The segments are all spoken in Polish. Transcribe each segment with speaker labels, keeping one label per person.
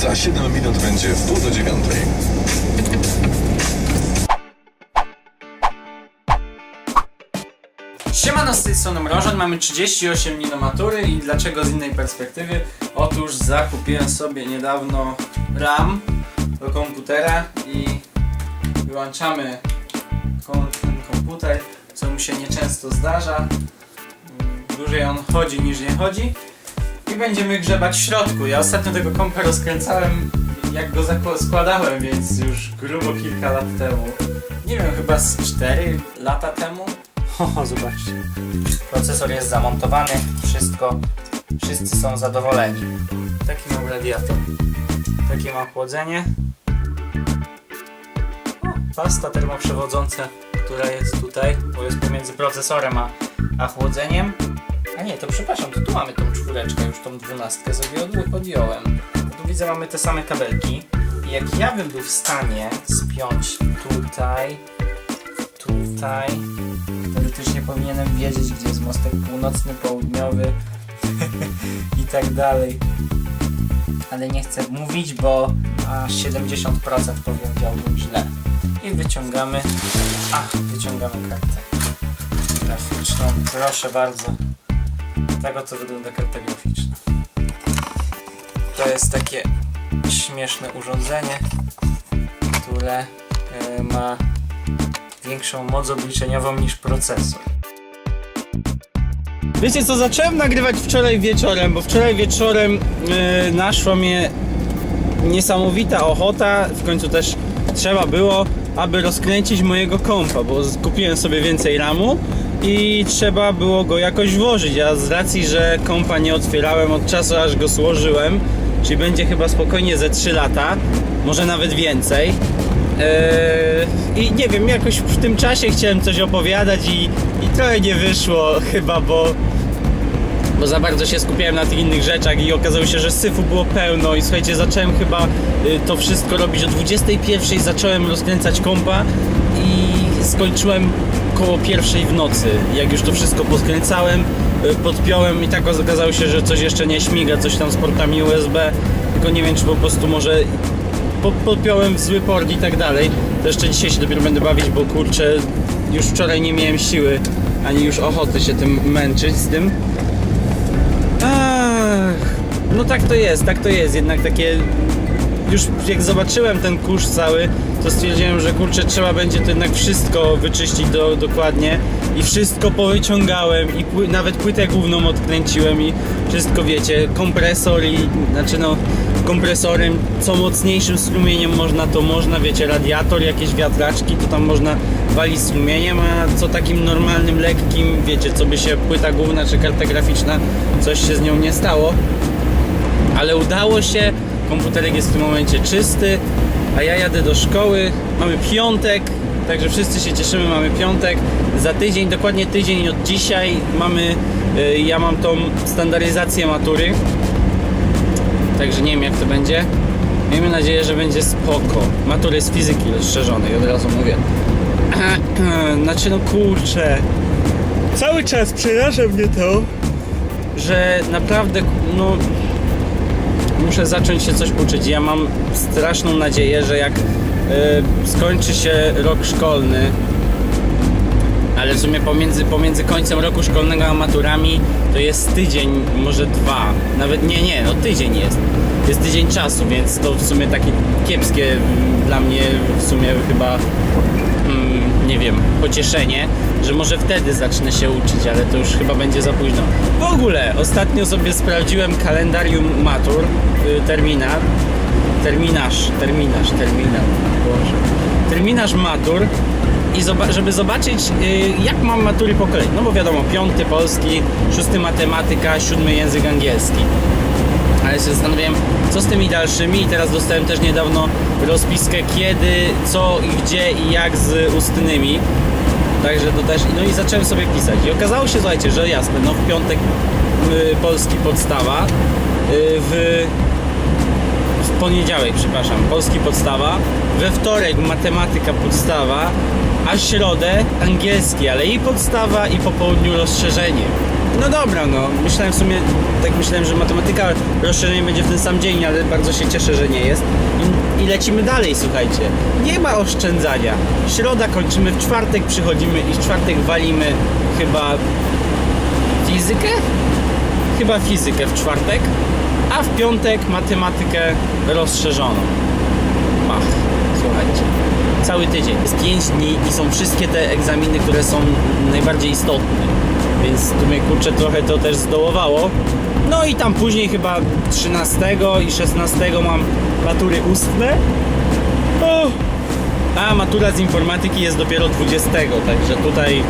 Speaker 1: Za 7 minut będzie w pół do dziewiątej.
Speaker 2: Siemano, z tej strony Mrożon, mamy 38 dni do matury i dlaczego z innej perspektywy? Otóż zakupiłem sobie niedawno RAM do komputera i wyłączamy ten komputer, co mi się nieczęsto zdarza. Dłużej on chodzi niż nie chodzi będziemy grzebać w środku. Ja ostatnio tego kompa rozkręcałem jak go składałem, więc już grubo kilka lat temu. Nie wiem, chyba z 4 lata temu. Ho, zobaczcie. Procesor jest zamontowany, wszystko, wszyscy są zadowoleni. Taki mam radiator. Takie mam chłodzenie. O, pasta termoprzewodząca, która jest tutaj, bo jest pomiędzy procesorem a, a chłodzeniem. A nie, to przepraszam, to tu mamy tą czwóreczkę, już tą dwunastkę sobie od, odjąłem. Tu widzę, mamy te same kabelki. Jak ja bym był w stanie spiąć tutaj, tutaj, teoretycznie powinienem wiedzieć, gdzie jest mostek północny, południowy i tak dalej. Ale nie chcę mówić, bo aż 70% powiedziałbym źle. I wyciągamy, a wyciągamy kartę graficzną. Proszę bardzo. Tak oto wygląda karta graficzna. To jest takie śmieszne urządzenie, które e, ma większą moc obliczeniową niż procesor. Wiecie co, zacząłem nagrywać wczoraj wieczorem, bo wczoraj wieczorem yy, naszła mnie niesamowita ochota, w końcu też trzeba było, aby rozkręcić mojego kompa, bo kupiłem sobie więcej ramu i trzeba było go jakoś włożyć, a z racji, że kompa nie otwierałem od czasu aż go złożyłem, czyli będzie chyba spokojnie ze 3 lata, może nawet więcej, Eee, I nie wiem, jakoś w tym czasie chciałem coś opowiadać i, i trochę nie wyszło chyba, bo, bo za bardzo się skupiałem na tych innych rzeczach i okazało się, że syfu było pełno i słuchajcie, zacząłem chyba y, to wszystko robić o 21 zacząłem rozkręcać kompa i skończyłem koło pierwszej w nocy. Jak już to wszystko podkręcałem, y, podpiąłem i tak okazało się, że coś jeszcze nie śmiga, coś tam z portami USB, tylko nie wiem, czy po prostu może po- podpiąłem w zły port i tak dalej. To jeszcze dzisiaj się dopiero będę bawić, bo kurczę, już wczoraj nie miałem siły, ani już ochoty się tym męczyć z tym. Ach, no tak to jest, tak to jest, jednak takie... Już jak zobaczyłem ten kurz cały, to stwierdziłem, że kurczę, trzeba będzie to jednak wszystko wyczyścić do, dokładnie i wszystko powyciągałem i pły, nawet płytę główną odkręciłem i wszystko wiecie, kompresor i znaczy no kompresorem, co mocniejszym strumieniem można to można, wiecie, radiator, jakieś wiatraczki, to tam można walić strumieniem, a co takim normalnym, lekkim, wiecie, co by się płyta główna czy karta graficzna, coś się z nią nie stało ale udało się. Komputerek jest w tym momencie czysty, a ja jadę do szkoły. Mamy piątek, także wszyscy się cieszymy, mamy piątek. Za tydzień, dokładnie tydzień od dzisiaj mamy, y, ja mam tą standaryzację matury. Także nie wiem jak to będzie. Miejmy nadzieję, że będzie spoko. Matury z fizyki rozszerzonej, od razu mówię. Znaczy no kurczę. Cały czas przeraża mnie to, że naprawdę no muszę zacząć się coś uczyć. Ja mam straszną nadzieję, że jak y, skończy się rok szkolny, ale w sumie pomiędzy, pomiędzy końcem roku szkolnego a maturami to jest tydzień, może dwa. Nawet nie, nie, no tydzień jest. Jest tydzień czasu, więc to w sumie takie kiepskie dla mnie w sumie chyba wiem, pocieszenie, że może wtedy zacznę się uczyć, ale to już chyba będzie za późno. W ogóle, ostatnio sobie sprawdziłem kalendarium matur, y, terminal, terminarz, terminarz, terminal, Boże. terminarz matur i zoba- żeby zobaczyć y, jak mam matury po kolei. No bo wiadomo, piąty polski, szósty matematyka, siódmy język angielski ale się zastanawiałem, co z tymi dalszymi i teraz dostałem też niedawno rozpiskę kiedy, co i gdzie i jak z ustnymi. Także to też, no i zacząłem sobie pisać. I okazało się, słuchajcie, że jasne, no w piątek y, polski podstawa, y, w, w poniedziałek, przepraszam, polski podstawa, we wtorek matematyka podstawa, a środę angielski, ale i podstawa i po południu rozszerzenie. No dobra, no. Myślałem w sumie, tak myślałem, że matematyka rozszerzenie będzie w ten sam dzień, ale bardzo się cieszę, że nie jest. I, I lecimy dalej, słuchajcie. Nie ma oszczędzania. Środa kończymy, w czwartek przychodzimy i w czwartek walimy chyba fizykę? Chyba fizykę w czwartek, a w piątek matematykę rozszerzoną. Cały tydzień. Jest 5 dni i są wszystkie te egzaminy, które są najbardziej istotne. Więc tu mnie kurczę trochę to też zdołowało. No i tam później chyba 13 i 16 mam matury ustne. O! A matura z informatyki jest dopiero 20, także tutaj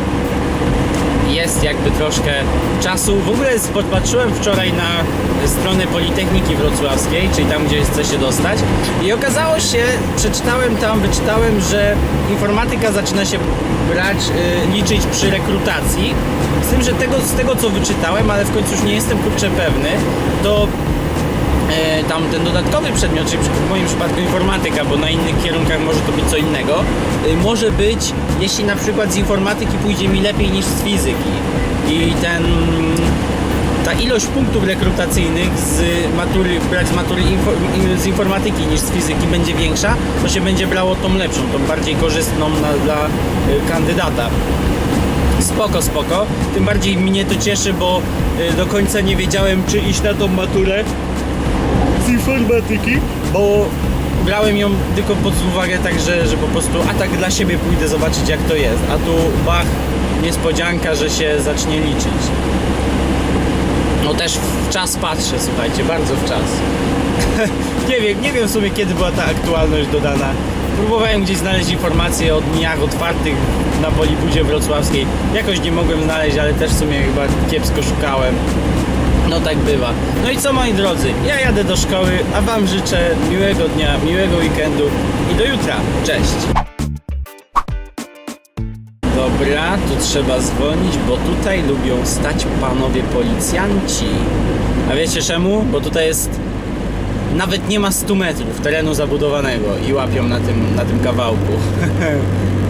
Speaker 2: jest jakby troszkę czasu. W ogóle popatrzyłem wczoraj na stronę Politechniki Wrocławskiej, czyli tam, gdzie chce się dostać i okazało się, przeczytałem tam, wyczytałem, że informatyka zaczyna się brać, y, liczyć przy rekrutacji. Z tym, że tego, z tego co wyczytałem, ale w końcu już nie jestem kurczę pewny, to tam ten dodatkowy przedmiot, czyli w moim przypadku informatyka, bo na innych kierunkach może to być co innego, e, może być, jeśli na przykład z informatyki pójdzie mi lepiej niż z fizyki i ten ta ilość punktów rekrutacyjnych z matury, brać z matury info, z informatyki niż z fizyki będzie większa, to się będzie brało tą lepszą, tą bardziej korzystną na, dla e, kandydata. Spoko, spoko. Tym bardziej mnie to cieszy, bo do końca nie wiedziałem, czy iść na tą maturę z informatyki, bo brałem ją tylko pod uwagę tak, że, że po prostu, a tak dla siebie pójdę zobaczyć jak to jest. A tu bach, niespodzianka, że się zacznie liczyć. No też w czas patrzę, słuchajcie, bardzo w czas. nie wiem, nie wiem w sumie kiedy była ta aktualność dodana. Próbowałem gdzieś znaleźć informacje o dniach otwartych na Polibudzie Wrocławskiej. Jakoś nie mogłem znaleźć, ale też w sumie chyba kiepsko szukałem. No tak bywa. No i co moi drodzy, ja jadę do szkoły, a wam życzę miłego dnia, miłego weekendu i do jutra. Cześć! Dobra, tu trzeba dzwonić, bo tutaj lubią stać panowie policjanci. A wiecie czemu? Bo tutaj jest nawet nie ma 100 metrów terenu zabudowanego i łapią na tym, na tym kawałku.